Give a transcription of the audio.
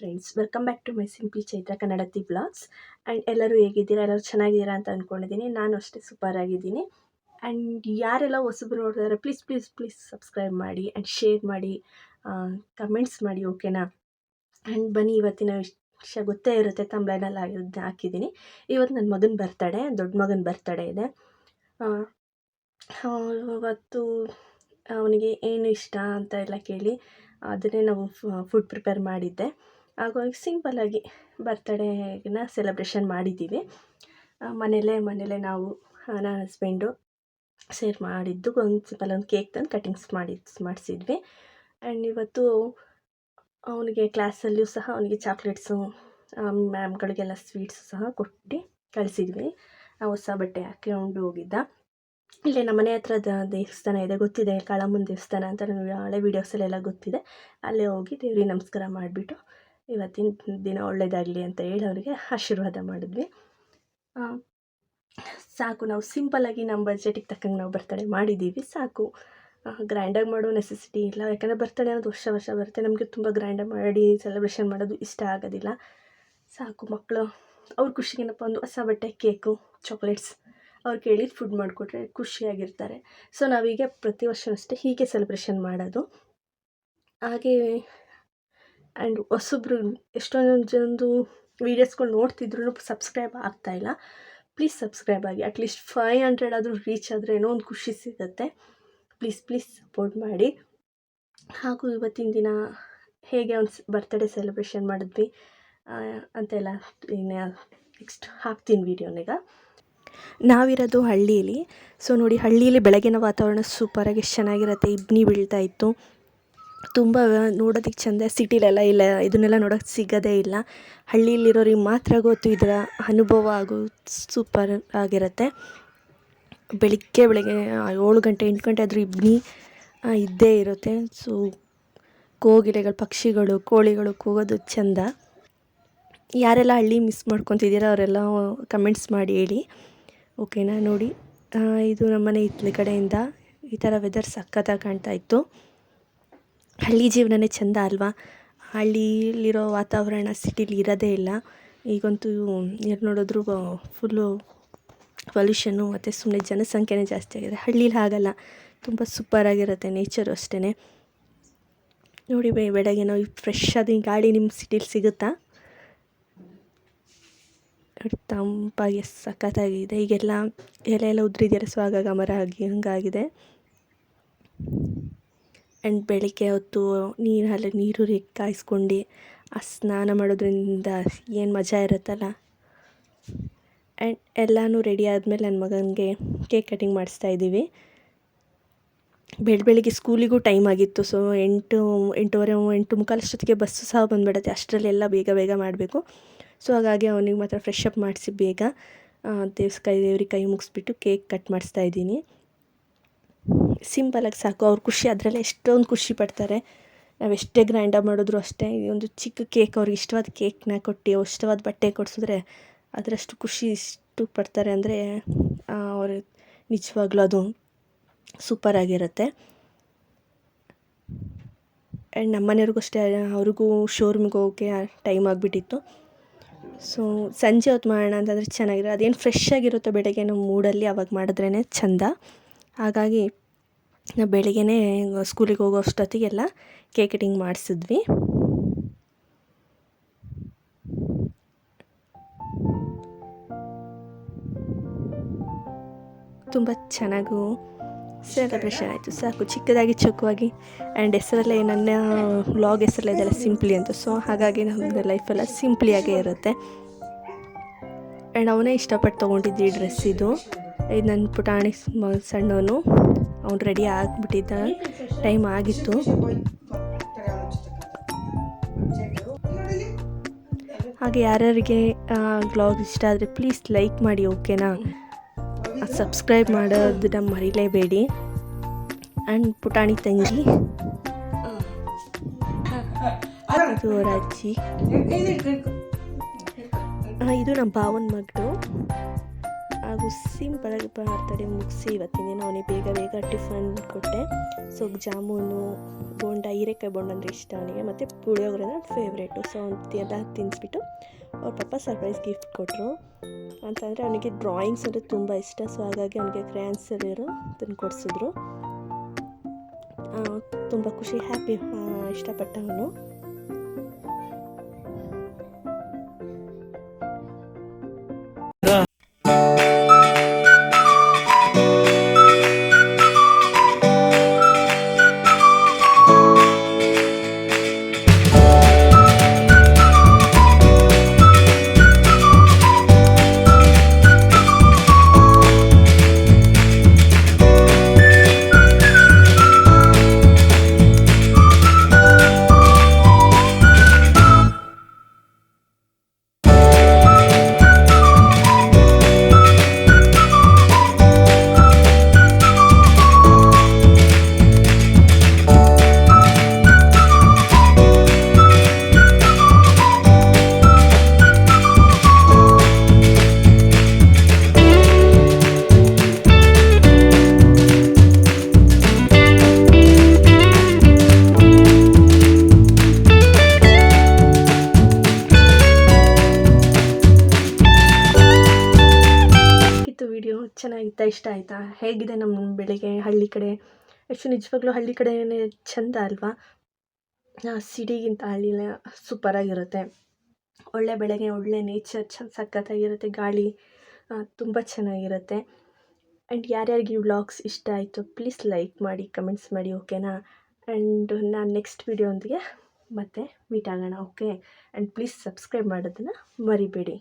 Friends welcome back to my Simpi Chaitra Kannadathi blogs and ಎಲ್ಲರೂ ಹೇಗಿದ್ದೀರಾ? ಎಲ್ಲರೂ ಚೆನ್ನಾಗಿದ್ದೀರಾ ಅಂತ ಅಂದ್ಕೊಂಡಿದ್ದೀನಿ ನಾನು ಅಷ್ಟೇ ಸೂಪರ್ ಆಗಿದ್ದೀನಿ. ಆ್ಯಂಡ್ ಯಾರೆಲ್ಲ ಹೊಸಬ್ರು ನೋಡ್ತಾರೆ ಪ್ಲೀಸ್ ಪ್ಲೀಸ್ ಪ್ಲೀಸ್ ಸಬ್ಸ್ಕ್ರೈಬ್ ಮಾಡಿ ಆ್ಯಂಡ್ ಶೇರ್ ಮಾಡಿ ಕಮೆಂಟ್ಸ್ ಮಾಡಿ ಓಕೆನಾ ಆ್ಯಂಡ್ ಬನ್ನಿ, ಇವತ್ತಿನ ವಿಷಯ ಗೊತ್ತೇ ಇರುತ್ತೆ. ತಂಬ್ಲೈನಲ್ಲಿ ಆಗಿರೋದನ್ನ ಹಾಕಿದ್ದೀನಿ. ಇವತ್ತು ನನ್ನ ಮಗನ ಬರ್ತಡೆ ದೊಡ್ಡ ಮಗನ ಬರ್ತಡೆ ಇದೆ. ಇವತ್ತು ಅವನಿಗೆ ಏನು ಇಷ್ಟ ಅಂತ ಎಲ್ಲ ಕೇಳಿ, ಅದನ್ನೇ ನಾವು ಫುಡ್ ಪ್ರಿಪೇರ್ ಮಾಡಿದ್ದೆ. ಹಾಗಾಗಿ ಸಿಂಪಲ್ಲಾಗಿ ಬರ್ತಡೇನ ಸೆಲೆಬ್ರೇಷನ್ ಮಾಡಿದ್ದೀವಿ. ಮನೆಯಲ್ಲೇ ಮನೇಲೇ ನಾವು ನನ್ನ ಹಸ್ಬೆಂಡು ಸೇರ್ ಮಾಡಿದ್ದು, ಒಂದು ಸಿಂಪಲ್ ಒಂದು ಕೇಕ್ ತಂದು ಕಟಿಂಗ್ಸ್ ಮಾಡಿ ಮಾಡಿಸಿದ್ವಿ. ಆ್ಯಂಡ್ ಇವತ್ತು ಅವನಿಗೆ ಕ್ಲಾಸಲ್ಲಿಯೂ ಸಹ ಅವನಿಗೆ ಚಾಕ್ಲೇಟ್ಸು ಮ್ಯಾಮ್ಗಳಿಗೆಲ್ಲ ಸ್ವೀಟ್ಸ್ ಸಹ ಕೊಟ್ಟು ಕಳಿಸಿದ್ವಿ. ಹೊಸ ಬಟ್ಟೆ ಹಾಕ್ಕೊಂಡು ಹೋಗಿದ್ದ. ಇಲ್ಲೇ ನಮ್ಮ ಮನೆ ಹತ್ರ ದೇವಸ್ಥಾನ ಇದೆ, ಗೊತ್ತಿದೆ ಕಾಳಮ್ಮನ ದೇವಸ್ಥಾನ ಅಂತ ನಮಗೆ ಹಳೆ ವೀಡಿಯೋಸಲ್ಲೆಲ್ಲ ಗೊತ್ತಿದೆ. ಅಲ್ಲೇ ಹೋಗಿ ದೇವ್ರಿಗೆ ನಮಸ್ಕಾರ ಮಾಡಿಬಿಟ್ಟು ಇವತ್ತಿನ ದಿನ ಒಳ್ಳೆಯದಾಗಲಿ ಅಂತ ಹೇಳಿ ಅವರಿಗೆ ಆಶೀರ್ವಾದ ಮಾಡಿದ್ವಿ. ಸಾಕು, ನಾವು ಸಿಂಪಲ್ಲಾಗಿ ನಮ್ಮ ಬಜೆಟಿಗೆ ತಕ್ಕಂಗೆ ನಾವು ಬರ್ತಡೇ ಮಾಡಿದ್ದೀವಿ ಸಾಕು. ಗ್ರ್ಯಾಂಡಾಗಿ ಮಾಡೋ ನೆಸೆಸಿಟಿ ಇಲ್ಲ, ಯಾಕಂದರೆ ಬರ್ತಡೇ ಅನ್ನೋದು ವರ್ಷ ವರ್ಷ ಬರುತ್ತೆ. ನಮಗೆ ತುಂಬ ಗ್ರ್ಯಾಂಡಾಗಿ ಮಾಡಿ ಸೆಲೆಬ್ರೇಷನ್ ಮಾಡೋದು ಇಷ್ಟ ಆಗೋದಿಲ್ಲ. ಸಾಕು ಮಕ್ಕಳು ಅವ್ರ ಖುಷಿಗೇನಪ್ಪ ಒಂದು ಹೊಸ ಬಟ್ಟೆ ಕೇಕು ಚಾಕ್ಲೇಟ್ಸ್ ಅವ್ರು ಕೇಳಿದ ಫುಡ್ ಮಾಡಿಕೊಟ್ರೆ ಖುಷಿಯಾಗಿರ್ತಾರೆ. ಸೊ ನಾವೀಗ ಪ್ರತಿ ವರ್ಷ ಅಷ್ಟೇ ಹೀಗೆ ಸೆಲೆಬ್ರೇಷನ್ ಮಾಡೋದು. ಹಾಗೆ ಆ್ಯಂಡ್ ಹೊಸೊಬ್ರು ಎಷ್ಟೊಂದು ಜನದ್ದು ವೀಡಿಯೋಸ್ಗಳು ನೋಡ್ತಿದ್ರು ಸಬ್ಸ್ಕ್ರೈಬ್ ಆಗ್ತಾಯಿಲ್ಲ ಪ್ಲೀಸ್ ಸಬ್ಸ್ಕ್ರೈಬ್ ಆಗಿ ಅಟ್ಲೀಸ್ಟ್ ಫೈವ್ ಹಂಡ್ರೆಡ್ ಆದರೂ ರೀಚ್ ಆದರೆ ಏನೋ ಒಂದು ಖುಷಿ ಸಿಗುತ್ತೆ. ಪ್ಲೀಸ್ ಪ್ಲೀಸ್ ಸಪೋರ್ಟ್ ಮಾಡಿ. ಹಾಗೂ ಇವತ್ತಿನ ದಿನ ಹೇಗೆ ಒಂದು ಬರ್ತ್ಡೇ ಸೆಲೆಬ್ರೇಷನ್ ಮಾಡಿದ್ವಿ ಅಂತೆಲ್ಲ ಇನ್ನು ನೆಕ್ಸ್ಟ್ ಹಾಕ್ತೀನಿ ವೀಡಿಯೋನೀಗ. ನಾವಿರೋದು ಹಳ್ಳಿಯಲ್ಲಿ ಸೊ ನೋಡಿ ಹಳ್ಳಿಯಲ್ಲಿ ಬೆಳಗಿನ ವಾತಾವರಣ ಸೂಪರಾಗಿ ಎಷ್ಟು ಚೆನ್ನಾಗಿರುತ್ತೆ. ಇಬ್ಬನಿ ಬೀಳ್ತಾ ಇತ್ತು. ತುಂಬ ನೋಡೋದಕ್ಕೆ ಚೆಂದ ಸಿಟಿಲೆಲ್ಲ ಇಲ್ಲ, ಇದನ್ನೆಲ್ಲ ನೋಡೋಕ್ಕೆ ಸಿಗೋದೇ ಇಲ್ಲ. ಹಳ್ಳಿಯಲ್ಲಿರೋರಿಗೆ ಮಾತ್ರ ಗೊತ್ತು ಇದರ ಅನುಭವ ಆಗೋ ಸೂಪರ್ ಆಗಿರುತ್ತೆ. ಬೆಳಿಗ್ಗೆ ಬೆಳಗ್ಗೆ ಏಳು ಗಂಟೆ, ಎಂಟು ಗಂಟೆ ಆದರೂ ಇಬ್ಬನಿ ಇದ್ದೇ ಇರುತ್ತೆ. ಸೊ ಕೋಗಿಲೆಗಳು, ಪಕ್ಷಿಗಳು, ಕೋಳಿಗಳು ಕೂಗೋದು ಚೆಂದ. ಯಾರೆಲ್ಲ ಹಳ್ಳಿ ಮಿಸ್ ಮಾಡ್ಕೊತಿದ್ದೀರಾ ಅವರೆಲ್ಲ ಕಮೆಂಟ್ಸ್ ಮಾಡಿ ಹೇಳಿ. ಓಕೆನಾ ನೋಡಿ. ಇದು ನಮ್ಮನೆ ಇತ್ತಲ ಕಡೆಯಿಂದ ಈ ಥರ ವೆದರ್ ಸಖತ್ತಾಗಿ ಕಾಣ್ತಾ ಇತ್ತು. ಹಳ್ಳಿ ಜೀವನನೇ ಚೆಂದ ಅಲ್ವಾ? ಹಳ್ಳಿಲಿರೋ ವಾತಾವರಣ ಸಿಟಿಲಿ ಇರೋದೇ ಇಲ್ಲ. ಈಗಂತೂ ಎಲ್ಲಿ ನೋಡಿದ್ರು ಫುಲ್ಲು ಪೊಲ್ಯೂಷನ್ನು ಮತ್ತು ಸುಮ್ಮನೆ ಜನಸಂಖ್ಯೆನೇ ಜಾಸ್ತಿ ಆಗಿದೆ. ಹಳ್ಳೀಲಿ ಹಾಗಲ್ಲ. ತುಂಬ ಸೂಪರಾಗಿರುತ್ತೆ ನೇಚರು ಅಷ್ಟೇ ನೋಡಿ ಬೇ, ಬೆಳಗ್ಗೆ ನಾವು ಫ್ರೆಶ್ ಆದ ಈ ಗಾಳಿ ನಿಮ್ಮ ಸಿಟಿಲಿ ಸಿಗುತ್ತಾ? ತಂಪಾಗಿ ಸಖತ್ತಾಗಿದೆ. ಈಗೆಲ್ಲ ಎಲೆ ಎಲ್ಲ ಉದುರಿದೆಯಲ್ಲ ಸೊ ಆಗಾಗ ಮರ ಆಗಿ ಹಂಗಾಗಿದೆ. ಆ್ಯಂಡ್ ಬೆಳಗ್ಗೆ ಹೊತ್ತು ನೀರಲ್ಲಿ ನೀರು ಕಾಯಿಸ್ಕೊಂಡು ಆ ಸ್ನಾನ ಮಾಡೋದ್ರಿಂದ ಏನು ಮಜಾ ಇರುತ್ತಲ್ಲ? ಆ್ಯಂಡ್ ಎಲ್ಲನೂ ರೆಡಿ ಆದಮೇಲೆ ನನ್ನ ಮಗನಿಗೆ ಕೇಕ್ ಕಟಿಂಗ್ ಮಾಡಿಸ್ತಾ ಇದ್ದೀವಿ. ಬೆಳ ಬೆಳಿಗ್ಗೆ ಸ್ಕೂಲಿಗೂ ಟೈಮ್ ಆಗಿತ್ತು, ಸೊ ಎಂಟು, ಎಂಟೂವರೆ, ಎಂಟು ಮುಕ್ಕಾಲು ಅಷ್ಟೊತ್ತಿಗೆ ಬಸ್ಸು ಸಹ ಬಂದ್ಬಿಡುತ್ತೆ. ಅಷ್ಟರಲ್ಲೆಲ್ಲ ಬೇಗ ಬೇಗ ಮಾಡಬೇಕು. ಸೊ ಹಾಗಾಗಿ ಅವನಿಗೆ ಮಾತ್ರ ಫ್ರೆಶ್ ಅಪ್ ಮಾಡಿಸಿ ಬೇಗ ದೇವ್ಸ್ ಕೈ, ದೇವ್ರಿಗೆ ಕೈ ಮುಗಿಸ್ಬಿಟ್ಟು ಕೇಕ್ ಕಟ್ ಮಾಡಿಸ್ತಾ ಇದ್ದೀನಿ. ಸಿಂಪಲಾಗಿ ಸಾಕು. ಅವ್ರ ಖುಷಿ ಅದರಲ್ಲೇ ಎಷ್ಟೊಂದು ಖುಷಿ ಪಡ್ತಾರೆ. ನಾವು ಎಷ್ಟೇ ಗ್ರ್ಯಾಂಡಾಗಿ ಮಾಡಿದ್ರು ಅಷ್ಟೇ, ಈ ಒಂದು ಚಿಕ್ಕ ಕೇಕ್ ಅವ್ರಿಗೆ ಇಷ್ಟವಾದ ಕೇಕ್ನ ಕೊಟ್ಟು, ಇಷ್ಟವಾದ ಬಟ್ಟೆ ಕೊಡಿಸಿದ್ರೆ ಅದರಷ್ಟು ಖುಷಿ ಇಷ್ಟು ಪಡ್ತಾರೆ ಅಂದರೆ ಅವರು ನಿಜವಾಗ್ಲೂ ಅದು ಸೂಪರಾಗಿರುತ್ತೆ ಆ್ಯಂಡ್ ನಮ್ಮ ಮನೆಯವ್ರಿಗೂ ಅಷ್ಟೇ, ಅವ್ರಿಗೂ ಶೋರೂಮ್ಗೆ ಹೋಗೋಕ್ಕೆ ಟೈಮ್ ಆಗಿಬಿಟ್ಟಿತ್ತು. ಸೊ ಸಂಜೆ ಹೊತ್ತು ಮಾಡೋಣ ಅಂತಂದರೆ ಚೆನ್ನಾಗಿರೋ, ಅದೇನು ಫ್ರೆಶ್ ಆಗಿರುತ್ತೋ ಬೆಳಗ್ಗೆ ನಮ್ಮ ಮೂಡಲ್ಲಿ ಅವಾಗ ಮಾಡಿದ್ರೇ ಚೆಂದ. ಹಾಗಾಗಿ ನಾವು ಬೆಳಿಗ್ಗೆನೇ ಸ್ಕೂಲಿಗೆ ಹೋಗೋ ಅಷ್ಟೊತ್ತಿಗೆಲ್ಲ ಕೇಕ್ ಕಟಿಂಗ್ ಮಾಡಿಸಿದ್ವಿ. ತುಂಬ ಚೆನ್ನಾಗೂ ಸೆಲೆಬ್ರೇಷನ್ ಆಯಿತು. ಸಾಕು ಚಿಕ್ಕದಾಗಿ ಚೊಕ್ಕವಾಗಿ ಆ್ಯಂಡ್ ಹೆಸರಲ್ಲೇ ನನ್ನ ಬ್ಲಾಗ್ ಹೆಸರಲ್ಲೇ ಇದೆಲ್ಲ ಸಿಂಪ್ಲಿ ಅಂತ. ಸೊ ಹಾಗಾಗಿ ನಮ್ಮ ಲೈಫೆಲ್ಲ ಸಿಂಪ್ಲಿಯಾಗೇ ಇರುತ್ತೆ. ಆ್ಯಂಡ್ ಅವನೇ ಇಷ್ಟಪಟ್ಟು ತೊಗೊಂಡಿದ್ದು ಈ ಡ್ರೆಸ್ ಇದು. ಇದು ನನ್ನ ಪುಟಾಣಿ ಸಣ್ಣವನು. ಅವ್ನು ರೆಡಿ ಆಗಿಬಿಟ್ಟಿದ್ದ ಟೈಮ್ ಆಗಿತ್ತು. ಹಾಗೆ ಯಾರ್ಯಾರಿಗೆ ಬ್ಲಾಗ್ ಇಷ್ಟ ಆದರೆ ಪ್ಲೀಸ್ ಲೈಕ್ ಮಾಡಿ ಓಕೆನಾ ಸಬ್ಸ್ಕ್ರೈಬ್ ಮಾಡೋದನ್ನ ಮರಿಲೇಬೇಡಿ. ಆ್ಯಂಡ್ ಪುಟಾಣಿ ತಂಗಿ. ಇದು ಅವರ ಅಜ್ಜಿ ಇದು ನಮ್ಮ ಭಾವನ ಮಗಳು. ಹಾಗೂ ಸಿಂಪಲಾಗಿ ಮಾಡ್ತಾರೆ ಮುಗಿಸಿ ಇವತ್ತಿನ ದಿನ ಅವನಿಗೆ ಬೇಗ ಬೇಗ ಟಿಫನ್ ಕೊಟ್ಟೆ. ಸೊ ಜಾಮೂನು, ಬೋಂಡ, ಹೀರೆಕಾಯಿ ಬೋಂಡ ಅಂದರೆ ಇಷ್ಟ ಅವನಿಗೆ. ಮತ್ತು ಪುಳಿಯೋಗರೆ ಫೇವ್ರೇಟು ಸೊ ಎಲ್ಲ ತಿನ್ನಿಸ್ಬಿಟ್ಟು ಅವ್ರ ಪಪ್ಪ ಸರ್ಪ್ರೈಸ್ ಗಿಫ್ಟ್ ಕೊಟ್ಟರು ಅಂತಂದರೆ ಅವನಿಗೆ ಡ್ರಾಯಿಂಗ್ಸ್ ಅಂದರೆ ತುಂಬ ಇಷ್ಟ. ಸೊ ಹಾಗಾಗಿ ಅವನಿಗೆ ಕ್ರ್ಯಾನ್ಸಲ್ಲಿರೋ ತಂದು ಕೊಡಿಸಿದ್ರು. ತುಂಬ ಖುಷಿ ಹ್ಯಾಪಿ ಇಷ್ಟಪಟ್ಟ ಇಷ್ಟ ಆಯಿತಾ? ಹೇಗಿದೆ ನಮ್ಮ ಬೆಳಿಗ್ಗೆ ಹಳ್ಳಿ ಕಡೆ? ಆ್ಯಕ್ಚುಲಿ ನಿಜವಾಗ್ಲೂ ಹಳ್ಳಿ ಕಡೆನೇ ಚೆಂದ ಅಲ್ವಾ? ಸಿಡಿಗಿಂತ ಹಳ್ಳಿಲೇ ಸೂಪರಾಗಿರುತ್ತೆ ಒಳ್ಳೆ ಬೆಳಗ್ಗೆ ಒಳ್ಳೆ ನೇಚರ್ ಚೆಂದ ಸಖತ್ತಾಗಿರುತ್ತೆ, ಗಾಳಿ ತುಂಬ ಚೆನ್ನಾಗಿರುತ್ತೆ. ಆ್ಯಂಡ್ ಯಾರ್ಯಾರಿಗೆ ಈ ವ್ಲಾಗ್ಸ್ ಇಷ್ಟ ಆಯಿತು ಪ್ಲೀಸ್ ಲೈಕ್ ಮಾಡಿ ಕಮೆಂಟ್ಸ್ ಮಾಡಿ ಓಕೆನಾ ಆ್ಯಂಡ್ ನಾನು ನೆಕ್ಸ್ಟ್ ವೀಡಿಯೋ ಒಂದಿಗೆ ಮತ್ತೆ ಮೀಟ್ ಆಗೋಣ ಓಕೆ ಆ್ಯಂಡ್ ಪ್ಲೀಸ್ ಸಬ್ಸ್ಕ್ರೈಬ್ ಮಾಡೋದನ್ನು ಮರಿಬೇಡಿ.